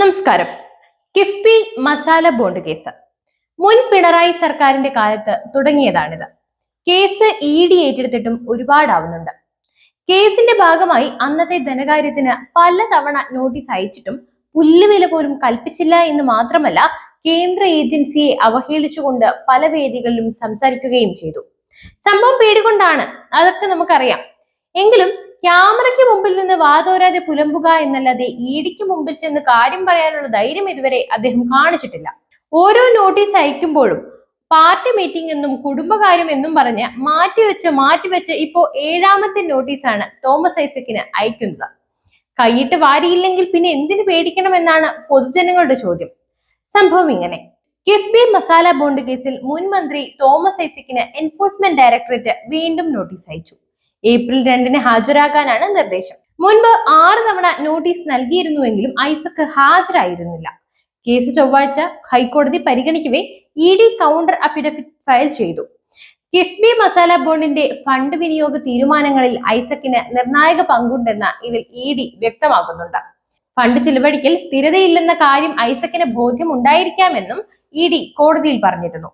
നമസ്കാരം. KIIFB masala bond case. മുൻ പിണറായി സർക്കാരിന്റെ കാലത്ത് തുടങ്ങിയതാണിത്. കേസ് ഇ ഡി ഏറ്റെടുത്തിട്ടും ഒരുപാടാവുന്നുണ്ട്. കേസിന്റെ ഭാഗമായി അന്നത്തെ ധനകാര്യത്തിന് പലതവണ നോട്ടീസ് അയച്ചിട്ടും പുല്ലുവില പോലും കൽപ്പിച്ചില്ല എന്ന് മാത്രമല്ല കേന്ദ്ര ഏജൻസിയെ അവഹേളിച്ചുകൊണ്ട് പല വേദികളിലും സംസാരിക്കുകയും ചെയ്തു. സംഭവം പേടികൊണ്ടാണ് അതൊക്കെ നമുക്കറിയാം. എങ്കിലും ക്യാമറയ്ക്ക് മുമ്പിൽ നിന്ന് വാതോരാതെ പുലമ്പുക എന്നല്ലാതെ ഇടിക്ക് മുമ്പിൽ ചെന്ന് കാര്യം പറയാനുള്ള ധൈര്യം ഇതുവരെ അദ്ദേഹം കാണിച്ചിട്ടില്ല. ഓരോ നോട്ടീസ് അയക്കുമ്പോഴും പാർട്ടി മീറ്റിംഗ് എന്നും കുടുംബകാര്യം എന്നും പറഞ്ഞ് മാറ്റിവെച്ച് മാറ്റിവെച്ച് ഇപ്പോ ഏഴാമത്തെ നോട്ടീസാണ് തോമസ് ഐസക്കിന് അയക്കുന്നത്. കൈയിട്ട് വാരിയില്ലെങ്കിൽ പിന്നെ എന്തിനു പേടിക്കണമെന്നാണ് പൊതുജനങ്ങളുടെ ചോദ്യം. സംഭവം ഇങ്ങനെ. കിഫ്ബി മസാല ബോണ്ട് കേസിൽ മുൻ മന്ത്രി തോമസ് ഐസക്കിന് എൻഫോഴ്സ്മെന്റ് ഡയറക്ടറേറ്റ് വീണ്ടും നോട്ടീസ് അയച്ചു. ഏപ്രിൽ രണ്ടിന് ഹാജരാകാനാണ് നിർദ്ദേശം. മുൻപ് ആറ് തവണ നോട്ടീസ് നൽകിയിരുന്നുവെങ്കിലും ഐസക് ഹാജരായിരുന്നില്ല. കേസ് ചൊവ്വാഴ്ച ഹൈക്കോടതി പരിഗണിക്കവേ E D counter affidavit file ചെയ്തു. കിഫ്ബി മസാല ബോണ്ടിന്റെ ഫണ്ട് വിനിയോഗ തീരുമാനങ്ങളിൽ ഐസക്കിന് നിർണായക പങ്കുണ്ടെന്ന് ഇതിൽ ഇ ഡി വ്യക്തമാക്കുന്നുണ്ട് ഫണ്ട് ചിലവഴിക്കൽ സ്ഥിരതയില്ലെന്ന കാര്യം ഐസക്കിന് ബോധ്യമുണ്ടായിരിക്കാമെന്നും ഇ ഡി കോടതിയിൽ പറഞ്ഞിരുന്നു.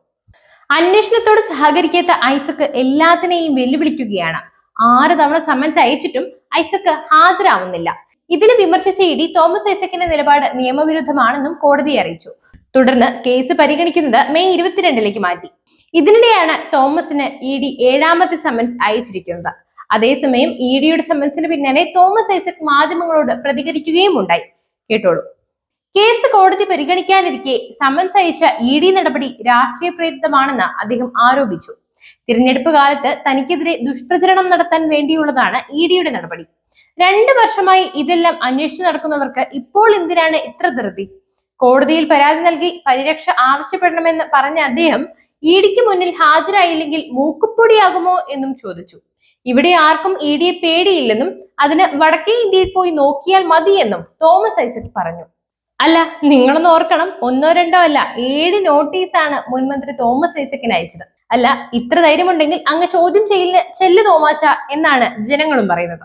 അന്വേഷണത്തോട് സഹകരിക്കാത്ത ഐസക്ക് എല്ലാത്തിനെയും വെല്ലുവിളിക്കുകയാണ്. ആറ് തവണ സമ്മൻസ് അയച്ചിട്ടും ഐസക് ഹാജരാവുന്നില്ല. ഇതിനെ വിമർശിച്ച ഇ ഡി തോമസ് ഐസക്കിന്റെ നിലപാട് നിയമവിരുദ്ധമാണെന്നും കോടതി അറിയിച്ചു. തുടർന്ന് കേസ് പരിഗണിക്കുന്നത് മെയ് ഇരുപത്തിരണ്ടിലേക്ക് മാറ്റി. ഇതിനിടെയാണ് തോമസിന് ഇ ഡി ഏഴാമത്തെ സമ്മൻസ് അയച്ചിരിക്കുന്നത്. അതേസമയം ഇ ഡിയുടെ സമ്മൻസിന് പിന്നാലെ തോമസ് ഐസക് മാധ്യമങ്ങളോട് പ്രതികരിക്കുകയും ഉണ്ടായി. കേട്ടോളൂ. കേസ് കോടതി പരിഗണിക്കാനിരിക്കെ സമൻസ് അയച്ച ഇ ഡി നടപടി രാഷ്ട്രീയ പ്രേരിതമാണെന്ന് അദ്ദേഹം ആരോപിച്ചു. തിരഞ്ഞെടുപ്പ് കാലത്ത് തനിക്കെതിരെ ദുഷ്പ്രചരണം നടത്താൻ വേണ്ടിയുള്ളതാണ് ഇ ഡിയുടെ നടപടി. രണ്ടു വർഷമായി ഇതെല്ലാം അന്വേഷിച്ചു നടക്കുന്നവർക്ക് ഇപ്പോൾ എന്തിനാണ് ഇത്ര ധൃതി? കോടതിയിൽ പരാതി നൽകി പരിരക്ഷ ആവശ്യപ്പെടണമെന്ന് പറഞ്ഞ അദ്ദേഹം ഇ ഡിക്ക് മുന്നിൽ ഹാജരായില്ലെങ്കിൽ മൂക്കുപൊടിയാകുമോ എന്നും ചോദിച്ചു. ഇവിടെ ആർക്കും ഇ ഡിയെ പേടിയില്ലെന്നും അതിന് വടക്കേ ഇന്ത്യയിൽ പോയി നോക്കിയാൽ മതിയെന്നും തോമസ് ഐസക് പറഞ്ഞു. അല്ല നിങ്ങളൊന്ന് ഓർക്കണം ഒന്നോ രണ്ടോ അല്ല ഏഴ് നോട്ടീസാണ് മുൻമന്ത്രി തോമസ് ഐസക്കിന് അയച്ചത്. അല്ല ഇത്ര ധൈര്യമുണ്ടെങ്കിൽ അങ്ങ് ചോദ്യം ചെയ്യില്ല ചെല്ലു തോമാച്ച എന്നാണ് ജനങ്ങളും പറയുന്നത്.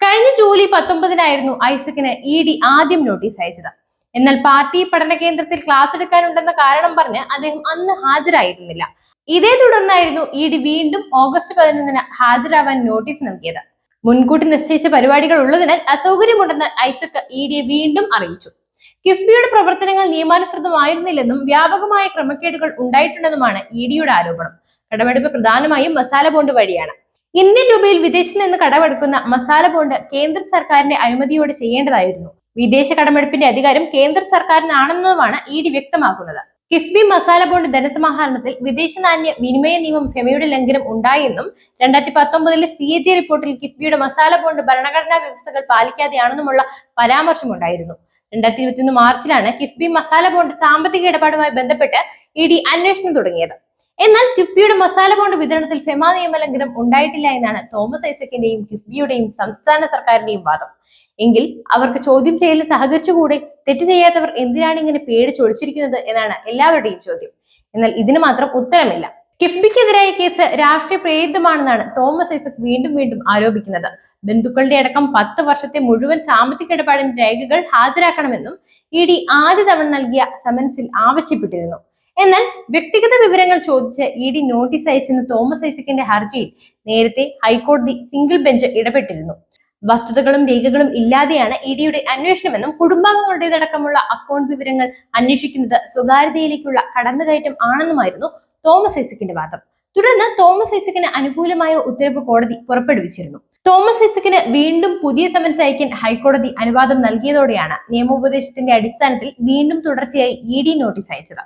കഴിഞ്ഞ ജൂലൈ പത്തൊമ്പതിനായിരുന്നു ഐസക്കിന് ഇ ഡി ആദ്യം നോട്ടീസ് അയച്ചത്. എന്നാൽ പാർട്ടി പഠന കേന്ദ്രത്തിൽ ക്ലാസ് എടുക്കാനുണ്ടെന്ന കാരണം പറഞ്ഞ് അദ്ദേഹം അന്ന് ഹാജരായിരുന്നില്ല. ഇതേ തുടർന്നായിരുന്നു ഇ ഡി വീണ്ടും ഓഗസ്റ്റ് പതിനൊന്നിന് ഹാജരാവാൻ നോട്ടീസ് നൽകിയത്. മുൻകൂട്ടി നിശ്ചയിച്ച പരിപാടികൾ ഉള്ളതിനാൽ അസൗകര്യമുണ്ടെന്ന് ഐസക് ഇ ഡിയെ വീണ്ടും അറിയിച്ചു. കിഫ്ബിയുടെ പ്രവർത്തനങ്ങൾ നിയമാനുസൃതമായിരുന്നില്ലെന്നും വ്യാപകമായ ക്രമക്കേടുകൾ ഉണ്ടായിട്ടുണ്ടെന്നുമാണ് ഇ ഡിയുടെ ആരോപണം. കടമെടുപ്പ് പ്രധാനമായും മസാല ബോണ്ട് വഴിയാണ്. ഇന്ത്യൻ രൂപയിൽ വിദേശത്ത് നിന്ന് കടമെടുക്കുന്ന മസാല ബോണ്ട് കേന്ദ്ര സർക്കാരിന്റെ അനുമതിയോടെ ചെയ്യേണ്ടതായിരുന്നു. വിദേശ കടമെടുപ്പിന്റെ അധികാരം കേന്ദ്ര സർക്കാരിനാണെന്നതുമാണ് ഇ ഡി വ്യക്തമാക്കുന്നത്. കിഫ്ബി മസാല ബോണ്ട് ധനസമാഹരണത്തിൽ വിദേശ നാണ്യ വിനിമയ നിയമം ഫെമയുടെ ലംഘനം ഉണ്ടായെന്നും രണ്ടായിരത്തി പത്തൊമ്പതിലെ സി എ ജി റിപ്പോർട്ടിൽ കിഫ്ബിയുടെ മസാല ബോണ്ട് ഭരണഘടനാ വ്യവസ്ഥകൾ പാലിക്കാതെയാണെന്നുമുള്ള പരാമർശമുണ്ടായിരുന്നു. രണ്ടായിരത്തി ഇരുപത്തിയൊന്ന് മാർച്ചിലാണ് കിഫ്ബി മസാല ബോണ്ട് സാമ്പത്തിക ഇടപാടുമായി ബന്ധപ്പെട്ട് ഇ ഡി അന്വേഷണം തുടങ്ങിയത്. എന്നാൽ കിഫ്ബിയുടെ മസാല ബോണ്ട് വിതരണത്തിൽ ഫെമ നിയമലംഘനം ഉണ്ടായിട്ടില്ല എന്നാണ് തോമസ് ഐസക്കിന്റെയും കിഫ്ബിയുടെയും സംസ്ഥാന സർക്കാരിന്റെയും വാദം. എങ്കിൽ അവർക്ക് ചോദ്യം ചെയ്യലിൽ സഹകരിച്ചുകൂടെ തെറ്റ് ചെയ്യാത്തവർ എന്തിനാണ് ഇങ്ങനെ പേടിച്ചൊളിച്ചിരിക്കുന്നത് എന്നാണ് എല്ലാവരുടെയും ചോദ്യം. എന്നാൽ ഇതിന് മാത്രം ഉത്തരമില്ല. കിഫ്ബിക്കെതിരായ കേസ് രാഷ്ട്രീയ പ്രേരിതമാണെന്നാണ് തോമസ് ഐസക് വീണ്ടും വീണ്ടും ആരോപിക്കുന്നത്. ബന്ധുക്കളുടെ അടക്കം പത്ത് വർഷത്തെ മുഴുവൻ സാമ്പത്തിക ഇടപാടിന്റെ രേഖകൾ ഹാജരാക്കണമെന്നും ഇ ഡി ആദ്യ തവണ നൽകിയ സമൻസിൽ ആവശ്യപ്പെട്ടിരുന്നു. എന്നാൽ വ്യക്തിഗത വിവരങ്ങൾ ചോദിച്ച് ഇ ഡി നോട്ടീസ് അയച്ചെന്ന തോമസ് ഐസക്കിന്റെ ഹർജിയിൽ നേരത്തെ ഹൈക്കോടതി സിംഗിൾ ബെഞ്ച് ഇടപെട്ടിരുന്നു. വസ്തുതകളും രേഖകളും ഇല്ലാതെയാണ് ഇ ഡിയുടെ അന്വേഷണമെന്നും കുടുംബാംഗങ്ങളുടേതടക്കമുള്ള അക്കൗണ്ട് വിവരങ്ങൾ അന്വേഷിക്കുന്നത് സ്വകാര്യതയിലേക്കുള്ള കടന്നുകയറ്റം ആണെന്നുമായിരുന്നു തോമസ് ഐസക്കിന്റെ വാദം. തുടർന്ന് തോമസ് ഐസക്കിന് അനുകൂലമായ ഉത്തരവ് കോടതി പുറപ്പെടുവിച്ചിരുന്നു. തോമസ് ഐസക്കിന് വീണ്ടും പുതിയ സമൻസ് അയക്കാൻ ഹൈക്കോടതി അനുവാദം നൽകിയതോടെയാണ് നിയമോപദേശത്തിന്റെ അടിസ്ഥാനത്തിൽ വീണ്ടും തുടർച്ചയായി ഇ ഡി നോട്ടീസ് അയച്ചത്.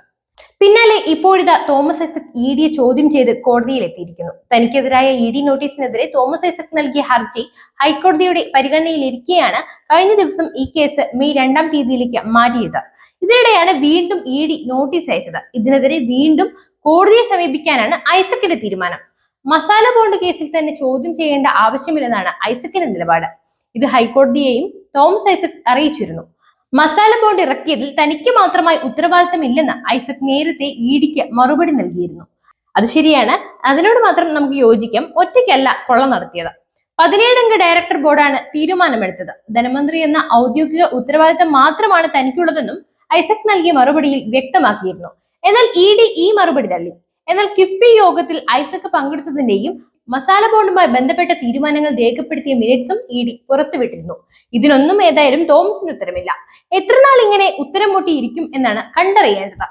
പിന്നാലെ ഇപ്പോഴിതാ തോമസ് ഐസക് ഇ ഡിയെ ചോദ്യം ചെയ്ത് കോടതിയിൽ എത്തിയിരിക്കുന്നു തനിക്കെതിരായ ഇ ഡി നോട്ടീസിനെതിരെ തോമസ് ഐസക് നൽകിയ ഹർജി ഹൈക്കോടതിയുടെ പരിഗണനയിലിരിക്കെയാണ് കഴിഞ്ഞ ദിവസം ഈ കേസ് മെയ് രണ്ടാം തീയതിയിലേക്ക് മാറ്റിയത്. ഇതിനിടെയാണ് വീണ്ടും ഇ ഡി നോട്ടീസ് അയച്ചത്. ഇതിനെതിരെ വീണ്ടും കോടതിയെ സമീപിക്കാനാണ് ഐസക്കിന്റെ തീരുമാനം. മസാല ബോണ്ട് കേസിൽ തന്നെ ചോദ്യം ചെയ്യേണ്ട ആവശ്യമില്ലെന്നാണ് ഐസക്കിന്റെ നിലപാട്. ഇത് ഹൈക്കോടതിയെയും തോമസ് ഐസക് അറിയിച്ചിരുന്നു. മസാല ബോണ്ട് ഇറക്കിയതിൽ തനിക്ക് മാത്രമായി ഉത്തരവാദിത്തമില്ലെന്ന് ഐസക് നേരത്തെ ഇഡിക്ക് മറുപടി നൽകിയിരുന്നു. അത് ശരിയാണ്. അതിനോട് മാത്രം നമുക്ക് യോജിക്കാം. ഒറ്റയ്ക്കല്ല കൊള്ള നടത്തിയത്. പതിനേഴംഗ ഡയറക്ടർ ബോർഡാണ് തീരുമാനമെടുത്തത്. ധനമന്ത്രി എന്ന ഔദ്യോഗിക ഉത്തരവാദിത്തം മാത്രമാണ് തനിക്കുള്ളതെന്നും ഐസക് നൽകിയ മറുപടിയിൽ വ്യക്തമാക്കിയിരുന്നു. എന്നാൽ ഇ ഡി ഈ മറുപടി തള്ളി. എന്നാൽ കിഫ്ബി യോഗത്തിൽ ഐസക് പങ്കെടുത്തതിന്റെയും മസാല ബോണ്ടുമായി ബന്ധപ്പെട്ട തീരുമാനങ്ങൾ രേഖപ്പെടുത്തിയ മിനിറ്റ്സും ഇ ഡി പുറത്തുവിട്ടിരുന്നു. ഇതിനൊന്നും ഏതായാലും തോമസിന് ഉത്തരമില്ല. എത്രനാൾ ഇങ്ങനെ ഉത്തരം മുട്ടിയിരിക്കും എന്നാണ് കണ്ടറിയേണ്ടത്.